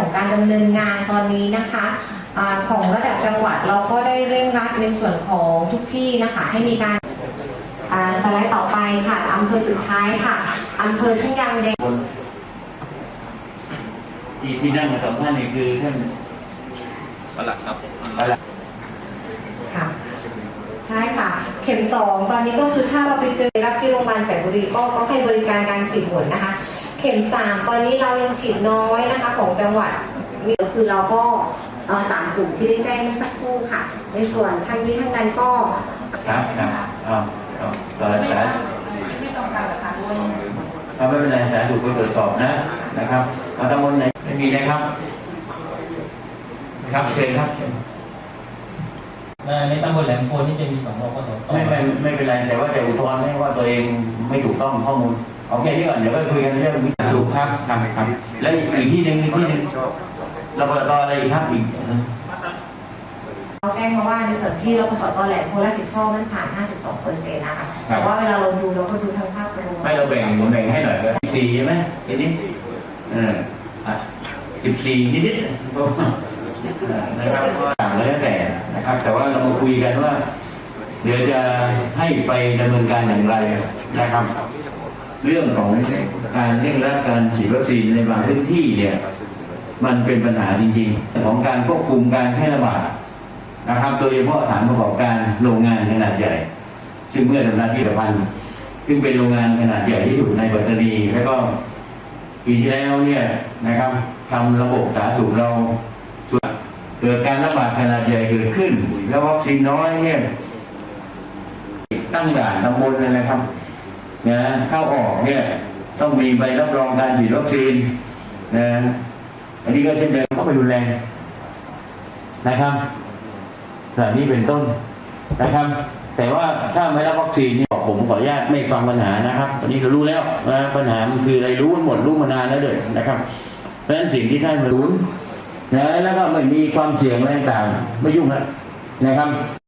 ของการดำเนินงานตอนนี้นะคะอาของระดับจังหวัดเราก็ได้เร่งรัดในส่วนของทุกที่นะคะให้มีการอ่าสไลด์ต่อไปค่ะอำเภอสุดท้ายค่ะอำเภอทุ่งยางแดงที่ที่นั่งกับสองท่านนี่คือท่านประหลัดครับอะไรค่ะใช่ค่ะ เข็มสองตอนนี้ก็คือถ้าเราไปเจอรับที่โรงพยาบาลแสนบุรีก็ก็ให้บริการการฉีดหมดนะคะ เข็มสามตอนนี้เรายังฉีดน้อยนะคะของจังหวัดนี่ก็คือเราก็เอ่อสามกลุ่มที่ได้แจ้งเมื่อสักครู่ค่ะ ในส่วนทั้งนี้ทั้งนั้นก็ครับครับเอาเอาต่อสายไม่ตรงกันหรอคะด้วยเอาไม่เป็นไรสายถูกไปตรวจสอบนะนะครับเอาตำบลไหนไม่มีนะครับครับเชิญครับเชิญเอ่อในตำบลแหลมโพนนี่จะมีสองรปสตไม่ไม่ไม่เป็นไรแต่ว่าจะอุทธรณ์ให้ว่าตัวเองไม่ถูกต้องข้อมูล เอาแค่นี้ก่อนเดี๋ยวก็คุยกันเรื่องวิสูบครับครับครับ แล้วอีกที่หนึ่งอีกที่หนึ่งระเบิดต่ออะไรอีกครับอีกเขาแจ้งมาว่าในส่วนที่เราปสตแหลมโพรับผิดชอบนั้นผ่าน 52เปอร์เซ็นต์นะคะแต่ว่าเวลาเราดูเราก็ดูทั้งภาพรวมไม่เราแบ่งแบ่งให้หน่อยก็สี่ใช่ไหมทีนี้เออสิบสี่นิดๆนะครับก็ต่างกันแล้วแต่นะครับ แต่ว่าเรามาคุยกันว่า เดี๋ยวจะให้ไปดำเนินการอย่างไรนะครับ เรื่องของการเร่งรัดการฉีดวัคซีนในบางพื้นที่เนี่ยมันเป็นปัญหาจริงๆ ของการควบคุมการแพร่ระบาดนะครับโดยเฉพาะฐานประกอบการโรงงานขนาดใหญ่ ซึ่งเมื่อทำหน้าที่ประพันธ์ซึ่งเป็นโรงงานขนาดใหญ่ที่สุดในปัตตานีแล้วก็ปีที่แล้วเนี่ยนะครับทำระบบสาธารณสุขเราเกิดการระบาดขนาดใหญ่เกิดขึ้น แล้ววัคซีนน้อยเนี่ยตั้งด่านตำบลเลยนะครับ นะเข้าออกเนี่ยต้องมีใบรับรองการฉีดวัคซีนนะอันนี้ก็เช่นเดิมก็ไปรุนแรงนะครับแบบนี้เป็นต้นนะครับ แต่ว่าถ้าไม่รับวัคซีนนี่บอกผมขออนุญาตไม่ฟังปัญหานะครับตอนนี้เรารู้แล้วนะปัญหามันคืออะไรรู้หมดรู้มานานแล้วเลยนะครับ เพราะฉะนั้นสิ่งที่ท่านมารู้นะแล้วก็ไม่มีความเสี่ยงอะไรต่างไม่ยุ่งแล้วนะครับ